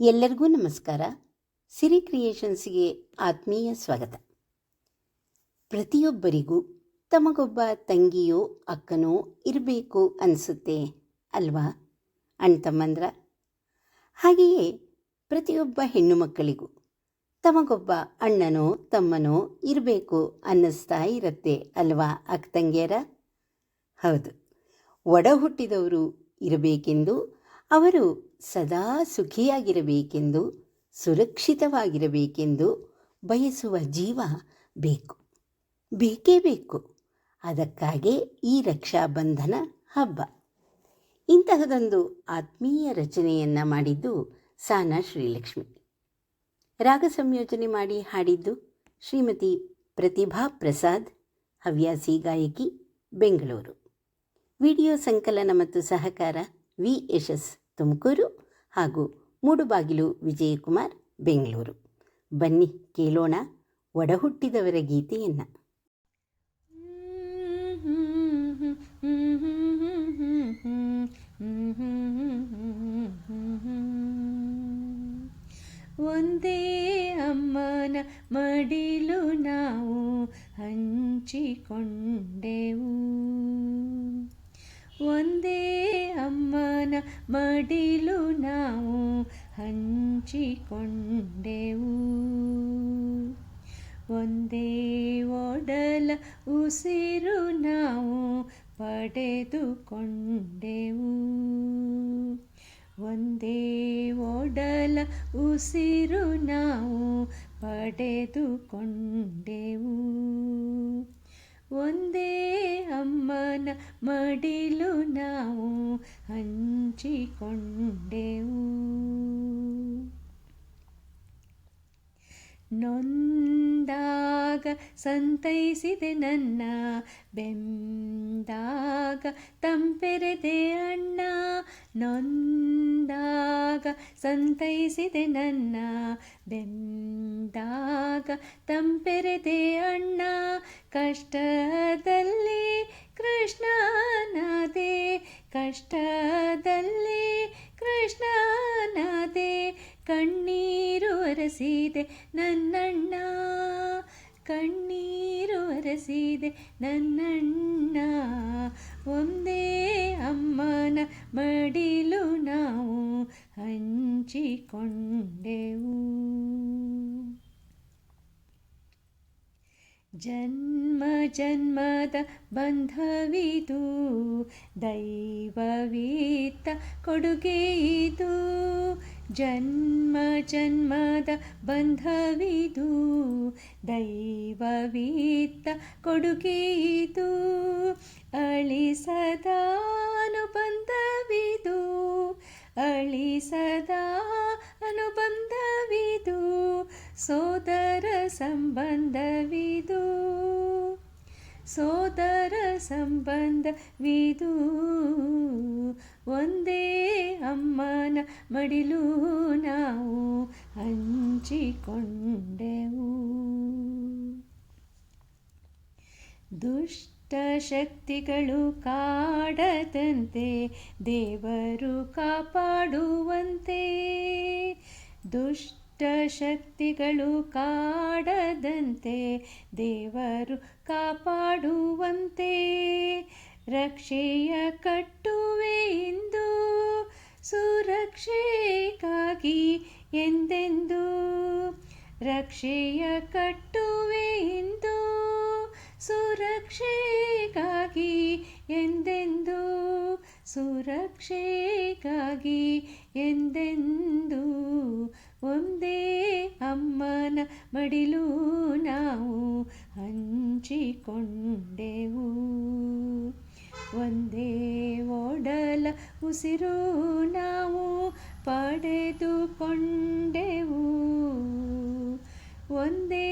ಎಲ್ಲರಿಗೂ ನಮಸ್ಕಾರ. ಸಿರಿ ಕ್ರಿಯೇಷನ್ಸ್ಗೆ ಆತ್ಮೀಯ ಸ್ವಾಗತ. ಪ್ರತಿಯೊಬ್ಬರಿಗೂ ತಮಗೊಬ್ಬ ತಂಗಿಯೋ ಅಕ್ಕನೋ ಇರಬೇಕು ಅನಿಸುತ್ತೆ ಅಲ್ವಾ ಅಣ್ಣ ತಮ್ಮಂದ್ರ ಹಾಗೆಯೇ ಪ್ರತಿಯೊಬ್ಬ ಹೆಣ್ಣು ಮಕ್ಕಳಿಗೂ ತಮಗೊಬ್ಬ ಅಣ್ಣನೋ ತಮ್ಮನೋ ಇರಬೇಕು ಅನ್ನಿಸ್ತಾ ಇರುತ್ತೆ ಅಲ್ವಾ ಅಕ್ಕ ತಂಗಿಯರ? ಹೌದು. ಒಡ ಹುಟ್ಟಿದವರು ಇರಬೇಕೆಂದು ಅವರು ಸದಾ ಸುಖಿಯಾಗಿರಬೇಕೆಂದು, ಸುರಕ್ಷಿತವಾಗಿರಬೇಕೆಂದು ಬಯಸುವ ಜೀವ ಬೇಕು. ಬೇಕೇ ಬೇಕು. ಅದಕ್ಕಾಗೇ ಈ ರಕ್ಷಾಬಂಧನ ಹಬ್ಬ. ಇಂತಹದೊಂದು ಆತ್ಮೀಯ ರಚನೆಯನ್ನು ಮಾಡಿದ್ದು ಸಾನಾ ಶ್ರೀಲಕ್ಷ್ಮಿ. ರಾಗ ಸಂಯೋಜನೆ ಮಾಡಿ ಹಾಡಿದ್ದು ಶ್ರೀಮತಿ ಪ್ರತಿಭಾ ಪ್ರಸಾದ್, ಹವ್ಯಾಸಿ ಗಾಯಕಿ, ಬೆಂಗಳೂರು. ವಿಡಿಯೋ ಸಂಕಲನ ಮತ್ತು ಸಹಕಾರ ವಿ ಯಶಸ್. ತುಮಕೂರು ಹಾಗೂ ಮೂಡುಬಾಗಿಲು ವಿಜಯಕುಮಾರ್ ಬೆಂಗಳೂರು. ಬನ್ನಿ ಕೇಳೋಣ ಒಡಹುಟ್ಟಿದವರ ಗೀತೆಯನ್ನು. ಒಂದೇ ಅಮ್ಮನ ಮಡಿಲು ನಾವು ಹಂಚಿಕೊಂಡೆವು. ಅಮ್ಮನ ಮಡಿಲು ನಾವು ಹಂಚಿಕೊಂಡೆವು ಒಂದೇ ಒಡಲ ಉಸಿರು ನಾವು ಪಡೆದುಕೊಂಡೆವು ಒಂದೇ ಒಡಲ ಉಸಿರು ನಾವು ಪಡೆದುಕೊಂಡೆವು ಒಂದೇ ಅಮ್ಮನ ಮಡಿಲು ನಾವು ಹಂಚಿಕೊಂಡೆವು. ನೊಂದಾಗ ಸಂತೈಸಿದೆ ನನ್ನ, ಬೆಂದಾಗ ತಂಪೆರೆದೆ ಅಣ್ಣ, ನೊಂದಾಗ ಸಂತೈಸಿದೆ ನನ್ನ, ಬೆಂದಾಗ ತಂಪೆರೆದೆ ಅಣ್ಣ, ಕಷ್ಟದಲ್ಲಿ ಕೃಷ್ಣನಾದೆ ಕಷ್ಟದಲ್ಲಿ ಕೃಷ್ಣನಾದೆ. ಕಣ್ಣೀರು ಒರೆಸಿದೆ ನನ್ನಣ್ಣ, ಕಣ್ಣೀರು ಒರೆಸಿದೆ ನನ್ನಣ್ಣ. ಒಂದೇ ಅಮ್ಮನ ಮಡಿಲು ನಾವು ಹಂಚಿಕೊಂಡೆವು. ಜನ್ಮ ಜನ್ಮದ ಬಂಧವಿದು, ದೈವವೀತ ಕೊಡುಗೆ ಇದು ಜನ್ಮ ಜನ್ಮದ ಬಂಧವಿದು ದೈವವೀತ ಕೊಡುಗೆಯಿತು ಅಳಿಸದ ಅನುಬಂಧವಿದು ಅಳಿಸದ ಅನುಬಂಧವಿದು ಸೋದರ ಸಂಬಂಧವಿದು ಸೋದರ ಸಂಬಂಧವಿದು ಒಂದೇ ಅಮ್ಮನ ಮಡಿಲು ನಾವು ಹಂಚಿಕೊಂಡೆವು. ದುಷ್ಟ ಶಕ್ತಿಗಳು ಕಾಡದಂತೆ ದೇವರು ಕಾಪಾಡುವಂತೆ. ದುಷ್ಟ ಶಕ್ತಿಗಳು ಕಾಡದಂತೆ ದೇವರು ಕಾಪಾಡುವಂತೆ. ರಕ್ಷೆಯ ಕಟ್ಟುವೆ ಇಂದು ಸುರಕ್ಷೆಗಾಗಿ ಎಂದೆಂದು? ರಕ್ಷೆಯ ಕಟ್ಟುವೆ ಎಂದು ಸುರಕ್ಷೆಗಾಗಿ ಎಂದೆಂದು? ಸುರಕ್ಷೆಗಾಗಿ ಎಂದೆಂದು? ಒಂದೇ ಅಮ್ಮನ ಮಡಿಲು ನಾವು ಹಂಚಿಕೊಂಡೆವು. ಒಂದೇ ಒಡಲ ಉಸಿರು ನಾವು ಪಡೆದುಕೊಂಡೆವು ಒಂದೇ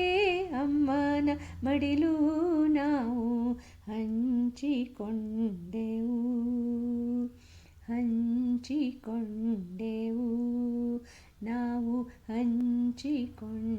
ಅಮ್ಮನ ಮಡಿಲು ನಾವು ಹಂಚಿಕೊಂಡೆವು ಹಂಚಿಕೊಂಡೆವು ನಾವು ಹಂಚಿಕೊಂಡೆವು